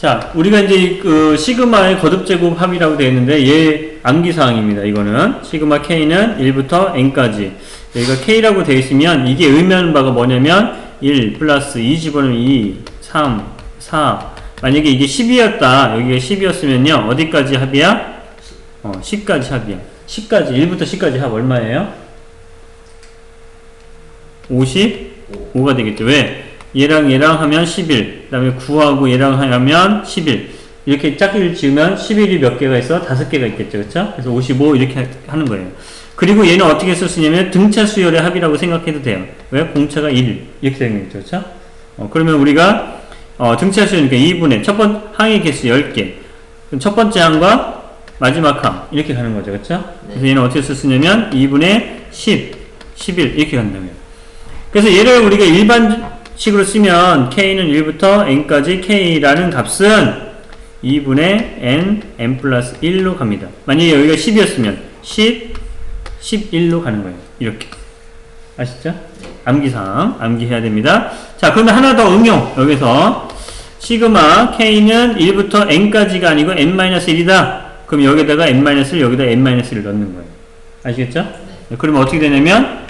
자, 우리가 이제 그 시그마의 거듭 제곱 합이라고 되어 있는데 얘 암기 사항입니다. 이거는 시그마 k는 1부터 n까지 여기가 k라고 되어 있으면 이게 의미하는 바가 뭐냐면 1 플러스 2 집어넣으면 2, 3, 4 만약에 이게 10이었다 여기가 10이었으면요 어디까지 합이야? 어, 10까지 합이야. 10까지 1부터 10까지 합 얼마예요? 55가 되겠죠. 왜? 얘랑 얘랑 하면 11, 그 다음에 9하고 얘랑 하면 11. 이렇게 짝기를 지으면 11이 몇 개가 있어? 다섯 개가 있겠죠. 그쵸? 그래서 55 이렇게 하는 거예요. 그리고 얘는 어떻게 있냐면 등차 수열의 합이라고 생각해도 돼요. 왜? 공차가 1. 이렇게 되는 거죠. 그쵸? 어, 그러면 우리가 어, 등차 수열이니까 2분의 첫 번, 항의 개수 10개. 그럼 첫 번째 항과 마지막 항. 이렇게 가는 거죠. 그쵸? 그래서 얘는 어떻게 있냐면 2분의 10, 11 이렇게 간다고요. 그래서 얘를 우리가 일반 식으로 쓰면 k는 1부터 n까지 k라는 값은 2분의 n, n 플러스 1로 갑니다. 만약에 여기가 10이었으면 10, 11로 가는 거예요. 이렇게. 아시죠? 암기사항, 암기해야 됩니다. 자, 그러면 하나 더 응용. 여기서 시그마 k는 1부터 n까지가 아니고 n-1이다. 그럼 여기다가 n-1, 여기다 n-1을 넣는 거예요. 아시겠죠? 그러면 어떻게 되냐면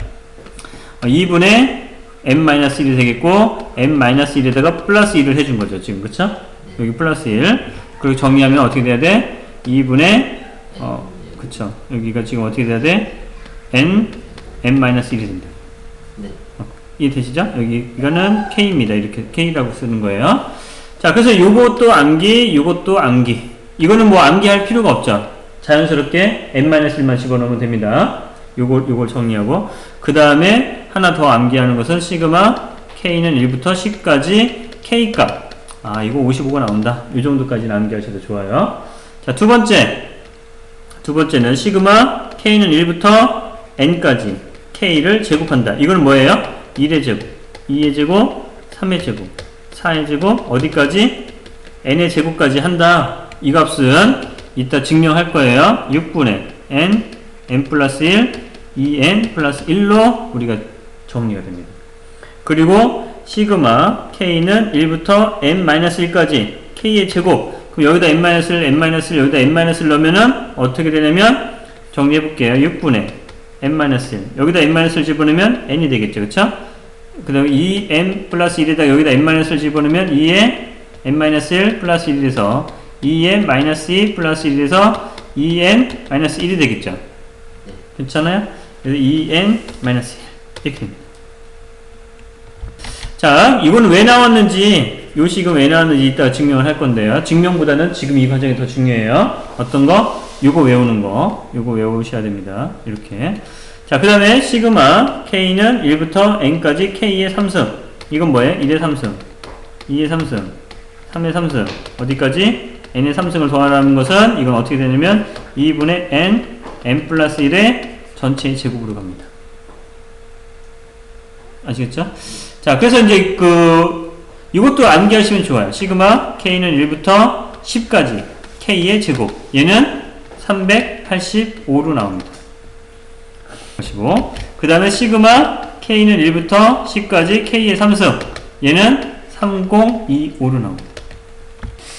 2분의 n-1이 되겠고 n-1에다가 플러스 1을 해준 거죠 지금 그쵸? 여기 플러스 1 그리고 정리하면 어떻게 돼야 돼? 2분의 어 그쵸 여기가 지금 어떻게 돼야 돼? n n-1이 된다 네. 이해되시죠? 여기 이거는 k입니다 이렇게 k라고 쓰는 거예요 자 그래서 요것도 암기 요것도 암기 이거는 뭐 암기할 필요가 없죠 자연스럽게 n-1만 집어넣으면 됩니다 요걸 요걸 정리하고 그 다음에 하나 더 암기하는 것은 시그마 k는 1부터 10까지 k 값. 아 이거 55가 나온다. 이 정도까지는 암기하셔도 좋아요. 자 두 번째 두 번째는 시그마 k는 1부터 n까지 k를 제곱한다. 이거는 뭐예요? 1의 제곱, 2의 제곱, 3의 제곱, 4의 제곱 어디까지? n의 제곱까지 한다. 이 값은 이따 증명할 거예요. 6분의 n n 플러스 1, 2n 플러스 1로 우리가 정리가 됩니다. 그리고 시그마 k는 1부터 n-1까지 k의 제곱 그럼 여기다 n-1, n-1 여기다 n-1을 넣으면은 어떻게 되냐면 정리해 볼게요. 6분의 n-1 여기다 n-1을 집어넣으면 n이 되겠죠. 그쵸? 그 다음에 2n 플러스 1에다 여기다 n-을 집어넣으면 2의 n-1 플러스 1이 돼서 2n 마이너스 2 플러스 1에서 2n 마이너스 1이 되겠죠. 괜찮아요? 그래서 2n 마이너스 1 이렇게 됩니다. 자, 이거는 왜 나왔는지, 요 식은 왜 나왔는지 이따 증명을 할 건데요. 증명보다는 지금 이 과정이 더 중요해요. 어떤 거? 요거 외우는 거. 요거 외우셔야 됩니다. 이렇게. 자, 그 다음에 시그마 k는 1부터 n까지 k의 3승. 이건 뭐예요? 1의 3승, 2의 3승, 3의 3승. 어디까지? n의 3승을 더하라는 것은 이건 어떻게 되냐면 2분의 n, n 플러스 1의 전체의 제곱으로 갑니다. 아시겠죠? 자, 그래서 이제 그 이것도 암기하시면 좋아요. 시그마 k는 1부터 10까지 k의 제곱. 얘는 385로 나옵니다. 보시고 그 다음에 시그마 k는 1부터 10까지 k의 3승. 얘는 3025로 나옵니다.